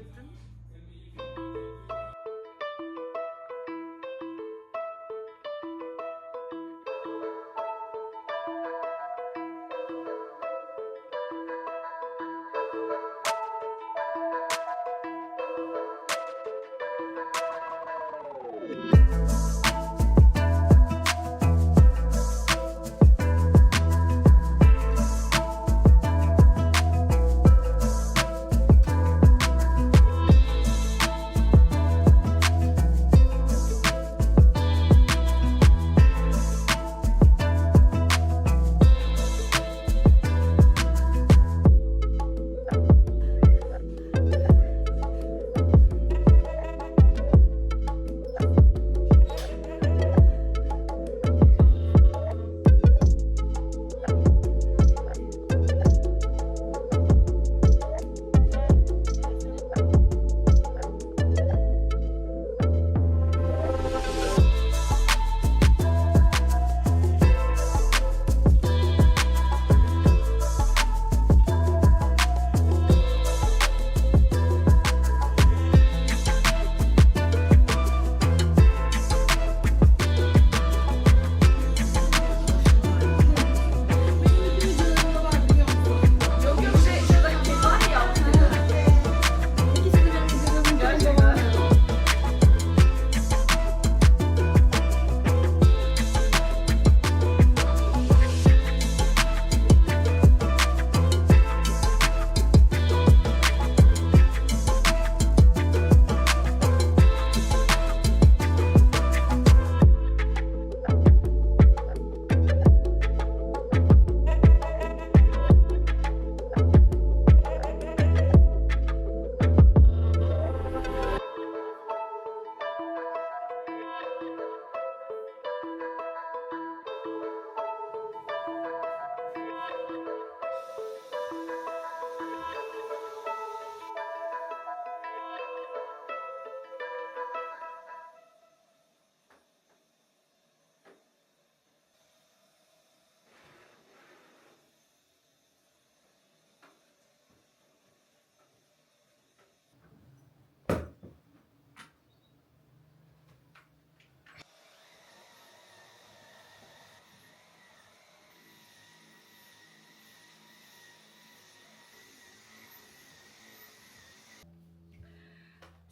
어쨌든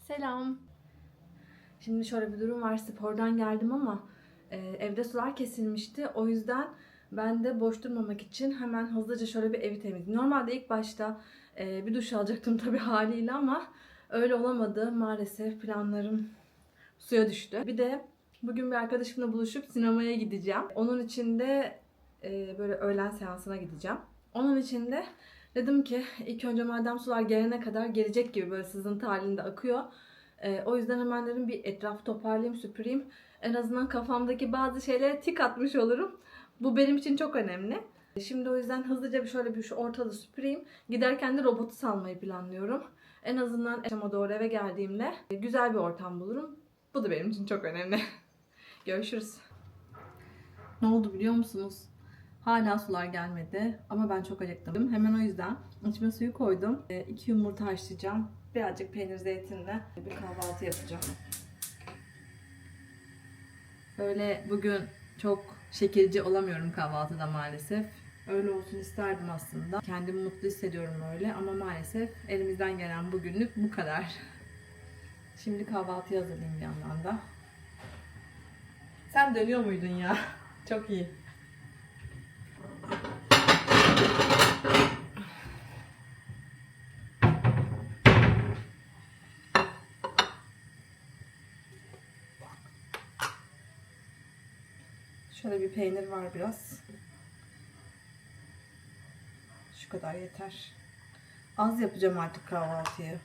Selam. Şimdi şöyle bir durum var. Spordan geldim ama e, evde sular kesilmişti. O yüzden ben de boş durmamak için hemen hızlıca şöyle bir evi temizledim. Normalde ilk başta e, bir duş alacaktım tabii haliyle ama öyle olamadı. Maalesef planlarım suya düştü. Bir de bugün bir arkadaşımla buluşup sinemaya gideceğim. Onun için de e, böyle öğlen seansına gideceğim. Onun için de dedim ki ilk önce madem sular gelene kadar gelecek gibi böyle sızıntı halinde akıyor. E, o yüzden hemen dedim bir etrafı toparlayayım, süpüreyim. En azından kafamdaki bazı şeylere tik atmış olurum. Bu benim için çok önemli. Şimdi o yüzden hızlıca bir şöyle bir şu ortalığı süpüreyim. Giderken de robotu salmayı planlıyorum. En azından akşama doğru eve geldiğimde güzel bir ortam bulurum. Bu da benim için çok önemli. Görüşürüz. Ne oldu biliyor musunuz? Hala sular gelmedi ama ben çok acıktım. Hemen o yüzden içime suyu koydum. E, iki yumurta haşlayacağım. Birazcık peynir zeytinle bir kahvaltı yapacağım. Böyle bugün çok şekilci olamıyorum kahvaltıda maalesef. Öyle olsun isterdim aslında. Kendimi mutlu hissediyorum öyle ama maalesef elimizden gelen bugünlük bu kadar. Şimdi kahvaltı hazırlayayım bir yandan da. Sen dönüyor muydun ya? Çok iyi. Şöyle bir peynir var biraz. Şu kadar yeter. Az yapacağım artık kahvaltıyı.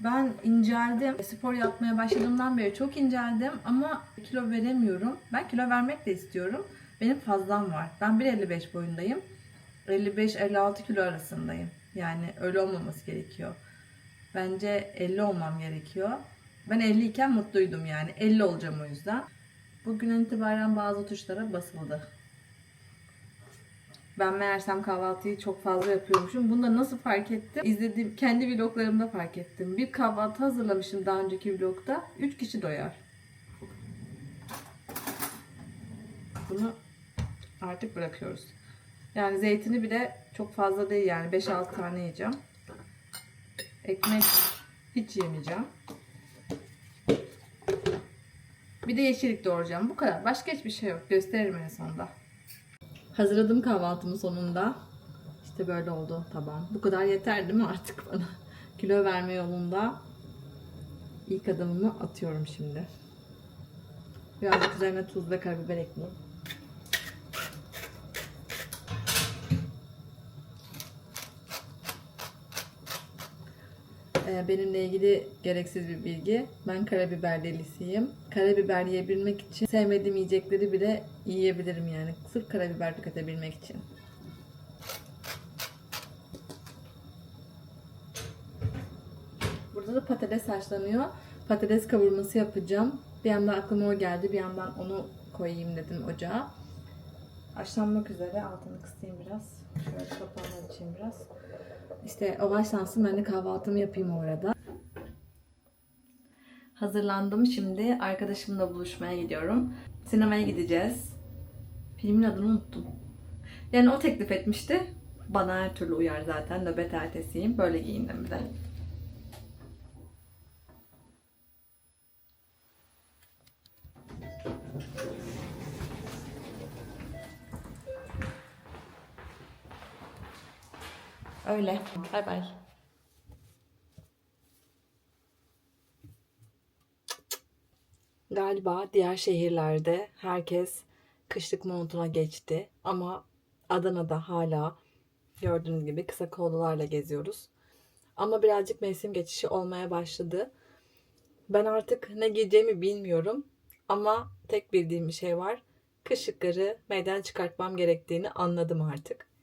Ben inceldim. Spor yapmaya başladığımdan beri çok inceldim ama kilo veremiyorum. Ben kilo vermek de istiyorum. Benim fazlam var. Ben 1.55 boyundayım. 55-56 kilo arasındayım. Yani öyle olmaması gerekiyor. Bence 50 olmam gerekiyor. Ben 50 iken mutluydum yani. 50 olacağım o yüzden. Bugün itibaren bazı tuşlara basıldı. Ben meğersem kahvaltıyı çok fazla yapıyormuşum. Bunu da nasıl fark ettim? İzlediğim kendi vloglarımda fark ettim. Bir kahvaltı hazırlamışım daha önceki vlogda. 3 kişi doyar. Bunu artık bırakıyoruz. Yani zeytini bile çok fazla değil yani 5-6 tane yiyeceğim. Ekmek hiç yemeyeceğim. Bir de yeşillik doğrayacağım. Bu kadar. Başka hiçbir şey yok. Gösteririm en sonunda. Hazırladım kahvaltımı sonunda. İşte böyle oldu tabağım. Bu kadar yeter değil mi artık bana? Kilo verme yolunda ilk adımımı atıyorum şimdi. Birazcık üzerine tuz ve karabiber ekleyeyim. Benimle ilgili gereksiz bir bilgi. Ben karabiber delisiyim. Karabiber yiyebilmek için sevmediğim yiyecekleri bile yiyebilirim yani. Sırf karabiber tüketebilmek için. Burada da patates haşlanıyor. Patates kavurması yapacağım. Bir yandan aklıma o geldi. Bir yandan onu koyayım dedim ocağa. Haşlanmak üzere. Altını kısayım biraz. Şöyle kapağını açayım biraz. İşte o başlansın ben de kahvaltımı yapayım o arada. Hazırlandım şimdi. Arkadaşımla buluşmaya gidiyorum. Sinemaya gideceğiz. Filmin adını unuttum. Yani o teklif etmişti. Bana her türlü uyar zaten. Nöbet ertesiyim. Böyle giyindim bir de. Öyle. Bay bay. Galiba diğer şehirlerde herkes kışlık montuna geçti ama Adana'da hala gördüğünüz gibi kısa kollularla geziyoruz. Ama birazcık mevsim geçişi olmaya başladı. Ben artık ne giyeceğimi bilmiyorum ama tek bildiğim bir şey var. Kışlıkları meydana çıkartmam gerektiğini anladım artık.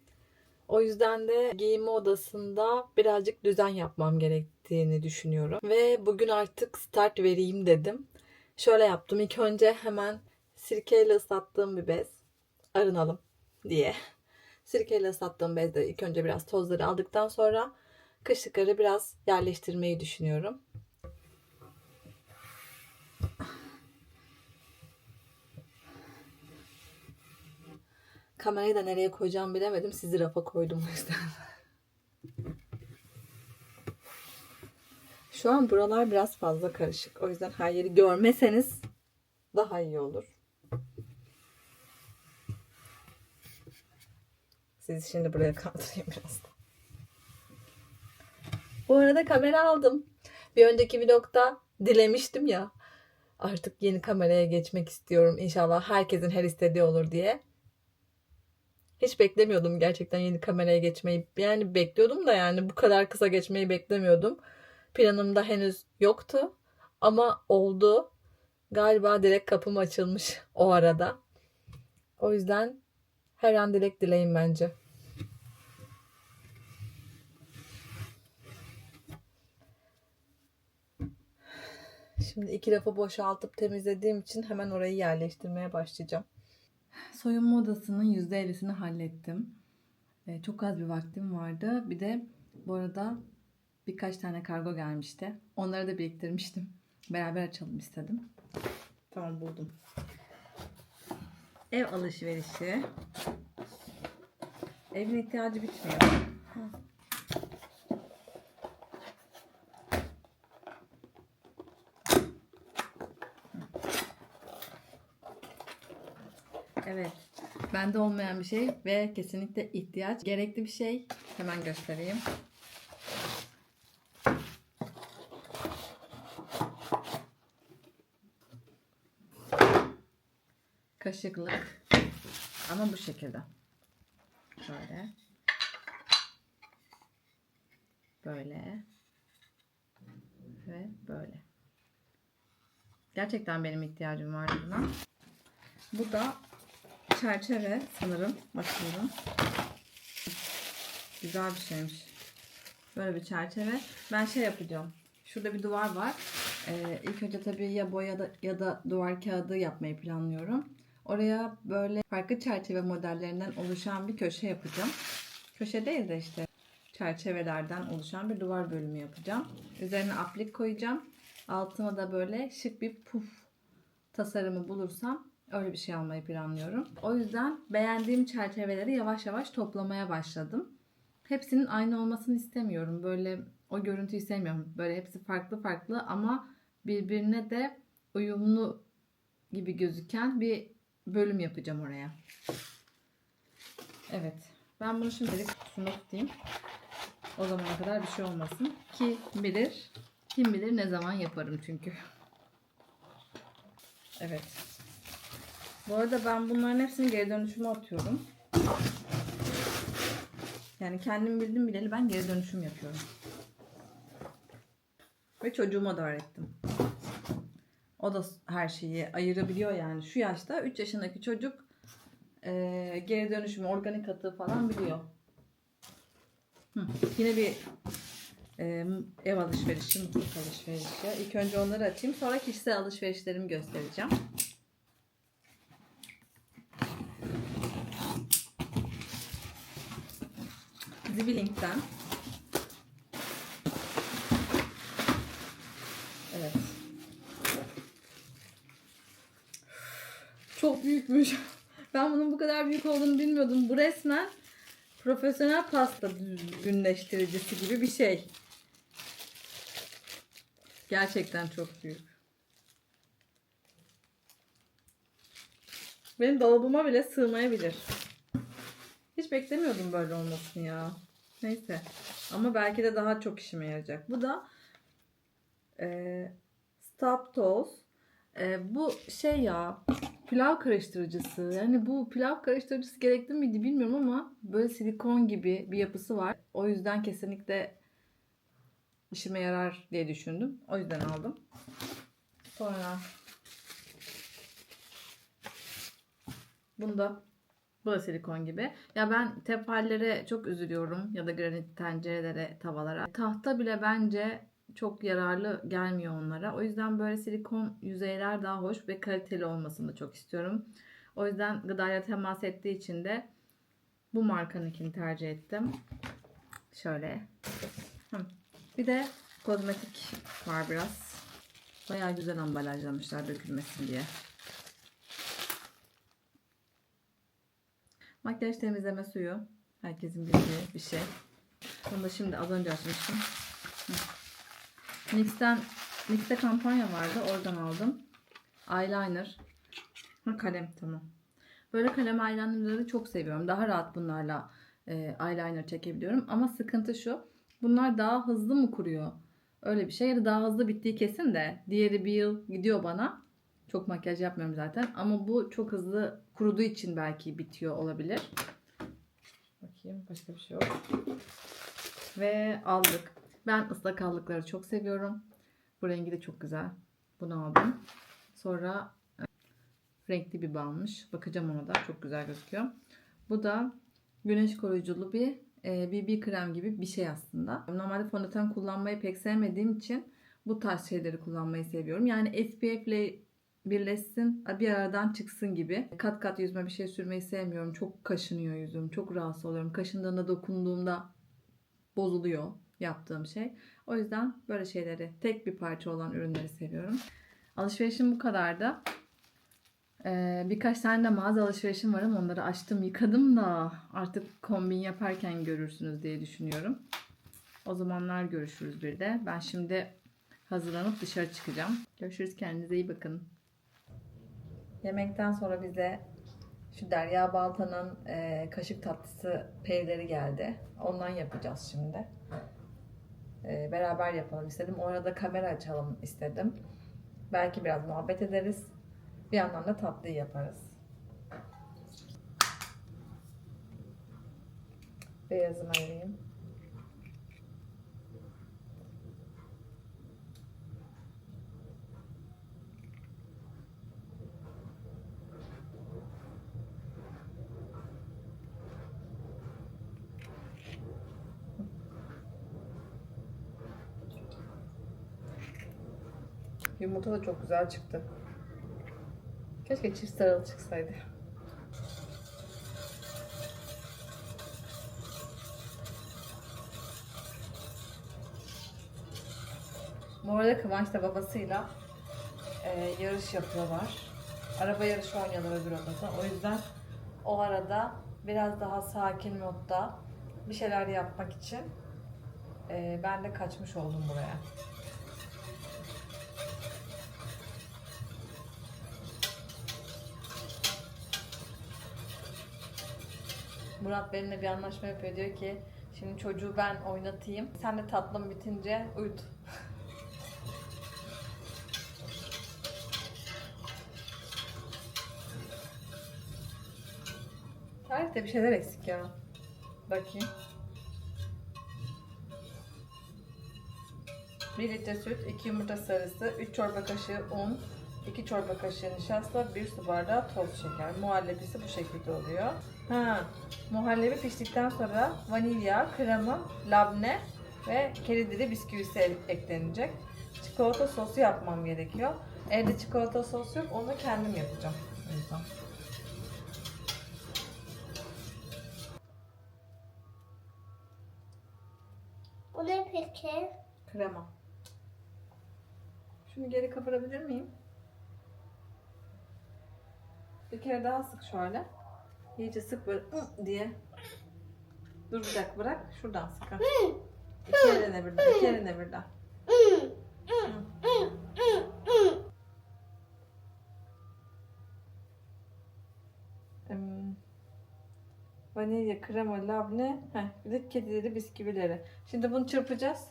O yüzden de giyinme odasında birazcık düzen yapmam gerektiğini düşünüyorum. Ve bugün artık start vereyim dedim. Şöyle yaptım. İlk önce hemen sirkeyle ıslattığım bir bez. Arınalım diye. Sirkeyle ıslattığım bezde ilk önce biraz tozları aldıktan sonra kışlıkları biraz yerleştirmeyi düşünüyorum. Kamerayı da nereye koyacağımı bilemedim. Sizi rafa koydum o yüzden. Şu an buralar biraz fazla karışık. O yüzden her yeri görmeseniz daha iyi olur. Sizi şimdi buraya kaldırayım biraz. Bu arada kamera aldım. Bir önceki vlogda dilemiştim ya. Artık yeni kameraya geçmek istiyorum. İnşallah herkesin her istediği olur diye. Hiç beklemiyordum gerçekten yeni kameraya geçmeyi. Yani bekliyordum da yani bu kadar kısa geçmeyi beklemiyordum. Planımda henüz yoktu ama oldu. Galiba direkt kapım açılmış o arada. O yüzden her an dilek dileyin bence. Şimdi iki rafı boşaltıp temizlediğim için hemen orayı yerleştirmeye başlayacağım. Soyunma odasının %50'sini hallettim. Ee, çok az bir vaktim vardı. Bir de bu arada birkaç tane kargo gelmişti. Onları da biriktirmiştim. Beraber açalım istedim. Tamam buldum. Ev alışverişi. Evin ihtiyacı bitmiyor. Ha. Evet. Bende olmayan bir şey ve kesinlikle ihtiyaç. Gerekli bir şey. Hemen göstereyim. Kaşıklık. Ama bu şekilde. Şöyle. Böyle. Ve böyle. Gerçekten benim ihtiyacım vardı buna. Bu da çerçeve sanırım. Bakıyorum. Güzel bir şeymiş. Böyle bir çerçeve. Ben şey yapacağım. Şurada bir duvar var. Ee, ilk önce tabii ya boya da, ya da duvar kağıdı yapmayı planlıyorum. Oraya böyle farklı çerçeve modellerinden oluşan bir köşe yapacağım. Köşe değil de işte çerçevelerden oluşan bir duvar bölümü yapacağım. Üzerine aplik koyacağım. Altına da böyle şık bir puf tasarımı bulursam öyle bir şey almayı planlıyorum. O yüzden beğendiğim çerçeveleri yavaş yavaş toplamaya başladım. Hepsinin aynı olmasını istemiyorum. Böyle o görüntüyü sevmiyorum. Böyle hepsi farklı farklı ama birbirine de uyumlu gibi gözüken bir bölüm yapacağım oraya. Evet. Ben bunu şimdilik kutusunda tutayım. O zamana kadar bir şey olmasın. Ki bilir. Kim bilir ne zaman yaparım çünkü. Evet. Bu arada ben bunların hepsini geri dönüşüme atıyorum. Yani kendim bildim bileli ben geri dönüşüm yapıyorum. Ve çocuğuma da öğrettim. O da her şeyi ayırabiliyor yani. Şu yaşta 3 yaşındaki çocuk e, geri dönüşümü, organik atığı falan biliyor. Hı, Yine bir e, ev alışverişi, mutfak alışverişi. İlk önce onları açayım. Sonra kişisel alışverişlerimi göstereceğim. Zibilink'ten. Evet. Çok büyükmüş. Ben bunun bu kadar büyük olduğunu bilmiyordum. Bu resmen profesyonel pasta düzgünleştiricisi gibi bir şey. Gerçekten çok büyük. Benim dolabıma bile sığmayabilir. Hiç beklemiyordum böyle olmasını ya. Neyse. Ama belki de daha çok işime yarayacak. Bu da e, Stop Toes. E, bu şey ya pilav karıştırıcısı. Yani bu pilav karıştırıcısı gerekli miydi bilmiyorum ama böyle silikon gibi bir yapısı var. O yüzden kesinlikle işime yarar diye düşündüm. O yüzden aldım. Sonra bunda bu da silikon gibi. Ya ben tefallere çok üzülüyorum ya da granit tencerelere, tavalara. Tahta bile bence çok yararlı gelmiyor onlara. O yüzden böyle silikon yüzeyler daha hoş ve kaliteli olmasını çok istiyorum. O yüzden gıdaya temas ettiği için de bu markanınkini tercih ettim. Şöyle. Bir de kozmetik var biraz. Bayağı güzel ambalajlamışlar dökülmesin diye. Makyaj temizleme suyu. Herkesin bildiği bir şey. Bunu da şimdi az önce açmıştım. Hı. NYX'ten NYX'te kampanya vardı. Oradan aldım. Eyeliner. Ha, kalem tamam. Böyle kalem eyelinerları çok seviyorum. Daha rahat bunlarla e, eyeliner çekebiliyorum. Ama sıkıntı şu. Bunlar daha hızlı mı kuruyor? Öyle bir şey. Ya da daha hızlı bittiği kesin de. Diğeri bir yıl gidiyor bana. Çok makyaj yapmıyorum zaten. Ama bu çok hızlı kuruduğu için belki bitiyor olabilir. Bakayım başka bir şey yok. Ve aldık. Ben ıslak allıkları çok seviyorum. Bu rengi de çok güzel. Bunu aldım. Sonra e, renkli bir balmış. Bakacağım ona da. Çok güzel gözüküyor. Bu da güneş koruyuculu bir e, BB krem gibi bir şey aslında. Normalde fondöten kullanmayı pek sevmediğim için bu tarz şeyleri kullanmayı seviyorum. Yani SPF ile birleşsin, bir aradan çıksın gibi. Kat kat yüzüme bir şey sürmeyi sevmiyorum. Çok kaşınıyor yüzüm. Çok rahatsız oluyorum. Kaşındığında, dokunduğumda bozuluyor yaptığım şey. O yüzden böyle şeyleri tek bir parça olan ürünleri seviyorum. Alışverişim bu kadardı. Ee, birkaç tane de mağaza alışverişim var ama onları açtım yıkadım da artık kombin yaparken görürsünüz diye düşünüyorum. O zamanlar görüşürüz bir de. Ben şimdi hazırlanıp dışarı çıkacağım. Görüşürüz kendinize iyi bakın. Yemekten sonra bize şu Derya Balta'nın e, kaşık tatlısı peyleri geldi. Ondan yapacağız şimdi. E, beraber yapalım istedim. Orada kamera açalım istedim. Belki biraz muhabbet ederiz. Bir yandan da tatlıyı yaparız. Beyazını ayırayım. Yumurta da çok güzel çıktı. Keşke çift sarılı çıksaydı. Bu arada Kıvanç da babasıyla e, yarış yapıyorlar. Araba yarışı oynuyorlar öbür odada. O yüzden o arada biraz daha sakin modda bir şeyler yapmak için e, ben de kaçmış oldum buraya. Murat benimle bir anlaşma yapıyor. Diyor ki şimdi çocuğu ben oynatayım. Sen de tatlım bitince uyut. Tarifte bir şeyler eksik ya. Bakayım. 1 litre süt, 2 yumurta sarısı, 3 çorba kaşığı un, 2 çorba kaşığı nişasta, 1 su bardağı toz şeker. Muhallebisi bu şekilde oluyor. Ha, muhallebi piştikten sonra vanilya, krema, labne ve kedi dili bisküvisi eklenecek. Çikolata sosu yapmam gerekiyor. Evde çikolata sos yok, onu kendim yapacağım. O yüzden. Bu ne peki? Krema. Şunu geri kapatabilir miyim? Bir kere daha sık şöyle. İyice sık böyle ı diye. Dur bir dakika bırak. Şuradan sık. ha. İki eline birden. iki eline birden. Em, Vanilya, krema, labne, heh, bir de kedileri, bisküvileri. Şimdi bunu çırpacağız.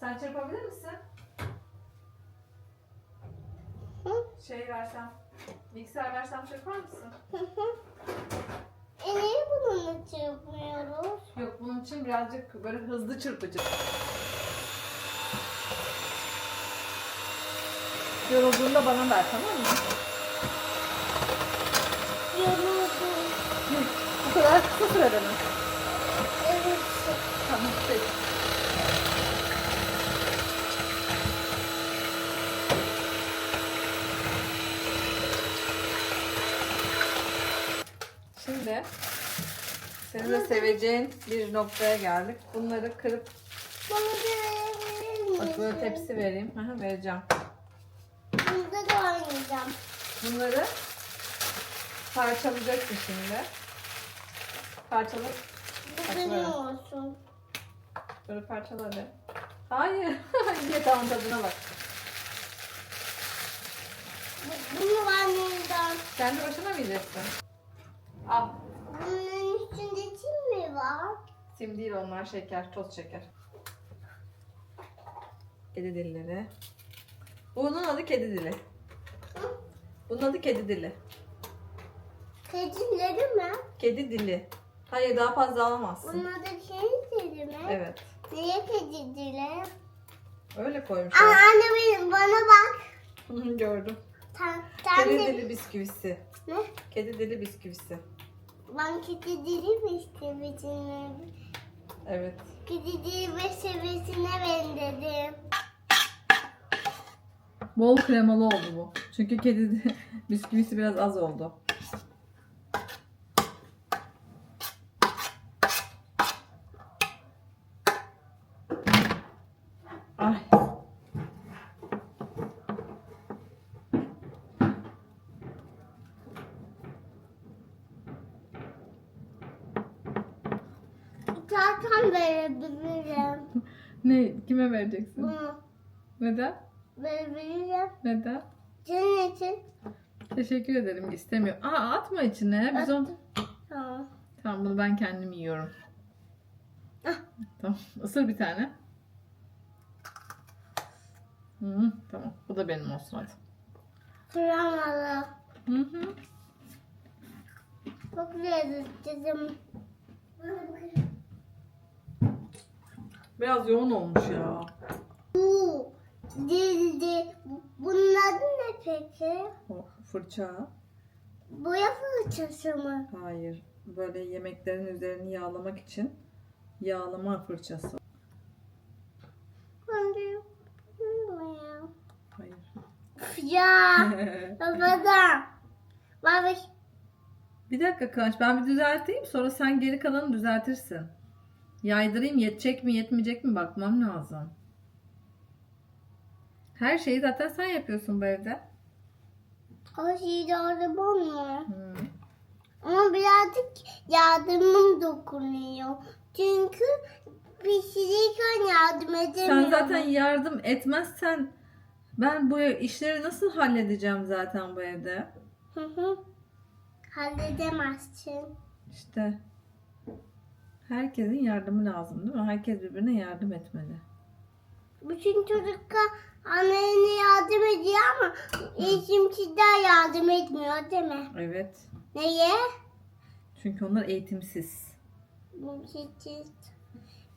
Sen çırpabilir misin? Şey versem, mikser versem çırpar mısın? E niye bunu çırpmıyoruz? Yok bunun için birazcık böyle hızlı çırpacağız. Yorulduğunda bana ver tamam mı? Yoruldum. Bu kadar kısa sürede mi? Evet. Tamam peki. Şimdi senin de seveceğin bir noktaya geldik. Bunları kırıp Bana da bak böyle tepsi vereyim. Hı hı, vereceğim. Bunda da oynayacağım. Bunları parçalayacaksın şimdi. Parçala. Bu benim olsun. Böyle parçala hadi. Hayır. Niye tamam tadına bak. Bu- Bunu annemden. Kendi başına mı yiyeceksin? Al. Bunun üstünde kim mi var? Sim değil onlar şeker, toz şeker. Kedi dilleri. Bunun adı kedi dili. Hı? Bunun adı kedi dili. Kedileri mi? Kedi dili. Hayır daha fazla alamazsın. Bunun adı kedileri mi? Evet. Niye kedileri? Öyle Aa, koymuşlar. anne benim bana bak. Gördüm. Sen, sen Kedi dili bisküvisi. Ne? Kedi dili bisküvisi. Ben kedi dili mi istemişim? Evet. Kedi dili ve sevesine benzedim. Bol kremalı oldu bu. Çünkü kedi bisküvisi biraz az oldu. Ay. Zaten verebilirim. Ne? Kime vereceksin? Bunu Neden? verebilirim. Neden? Senin için. Teşekkür ederim. İstemiyor. Aa atma içine. Biz onu... Tamam. Tamam bunu ben kendim yiyorum. Ah. Tamam. Isır bir tane. Hı, tamam. Bu da benim olsun hadi. Kremalı. Hı hı. Çok lezzetli. Biraz yoğun olmuş ya. Bu dildi. Bunun adı ne peki? O fırça. Boya fırçası mı? Hayır. Böyle yemeklerin üzerini yağlamak için yağlama fırçası. Ben de yapıyorum ya. Hayır. Ya. Babadan. Mavi. Bir dakika Kıvanç ben bir düzelteyim sonra sen geri kalanı düzeltirsin. Yaydırayım yetecek mi yetmeyecek mi bakmam lazım. Her şeyi zaten sen yapıyorsun bu evde. O şeyde arabam mı? Hı. Ama birazcık yardımım dokunuyor. Çünkü pişirirken yardım edemiyorum. Sen zaten yardım etmezsen ben bu ev- işleri nasıl halledeceğim zaten bu evde? Hı hı. Halledemezsin. İşte herkesin yardımı lazım değil mi? Herkes birbirine yardım etmeli. Bütün çocuklar annelerine yardım ediyor ama eğitimciler yardım etmiyor değil mi? Evet. Neye? Çünkü onlar eğitimsiz.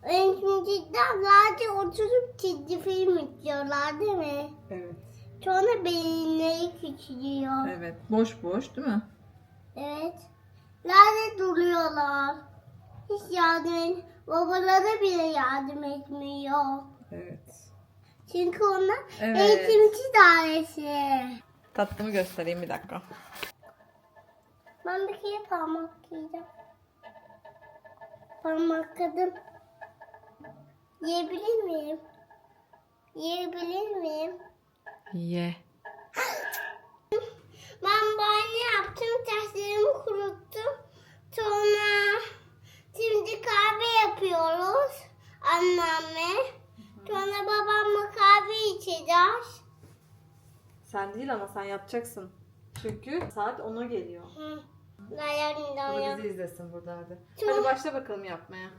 Eğitimciler sadece oturup çizgi film izliyorlar değil mi? Evet. Sonra beyinleri küçülüyor. Evet. Boş boş değil mi? Evet. Nerede duruyorlar? Hiç yardım et. Babalara bile yardım etmiyor. Evet. Çünkü onlar Evet. eğitimci dairesi. Tatlımı göstereyim bir dakika. Ben bir kere parmak yiyeceğim. Parmakladım. Yiyebilir miyim? Yiyebilir miyim? Ye. Ben banyo yaptım, taşlarımı kuruttum. Sonra şimdi kahve yapıyoruz annemle. Sonra babamla kahve içeceğiz. Değil ama sen yapacaksın. Çünkü saat 10'a geliyor. Hı. O da dayan. bizi izlesin burada hadi. Tamam. Hadi başla bakalım yapmaya.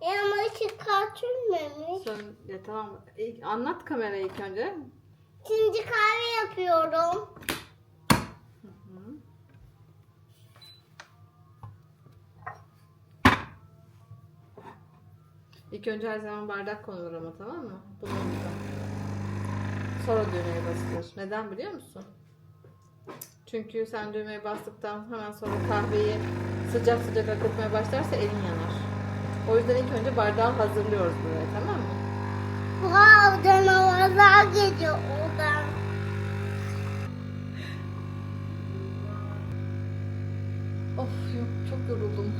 E ama ışık kaçırmamış. Sen, ya tamam. İlk, anlat kamerayı ilk önce. Şimdi kahve yapıyorum. Hı. İlk önce her zaman bardak konulur ama tamam mı? Bunu unutma. Sonra düğmeye basılır. Neden biliyor musun? Çünkü sen düğmeye bastıktan hemen sonra kahveyi sıcak sıcak akıtmaya başlarsa elin yanar. O yüzden ilk önce bardağı hazırlıyoruz buraya tamam mı? Wow, canavarlar geliyor oradan. Of yok çok yoruldum.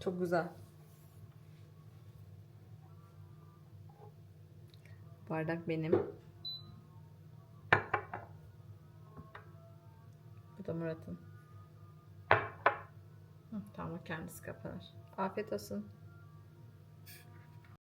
Çok güzel. Bardak benim. Bu da Murat'ın. Tamam kendisi kapanır. Afiyet olsun.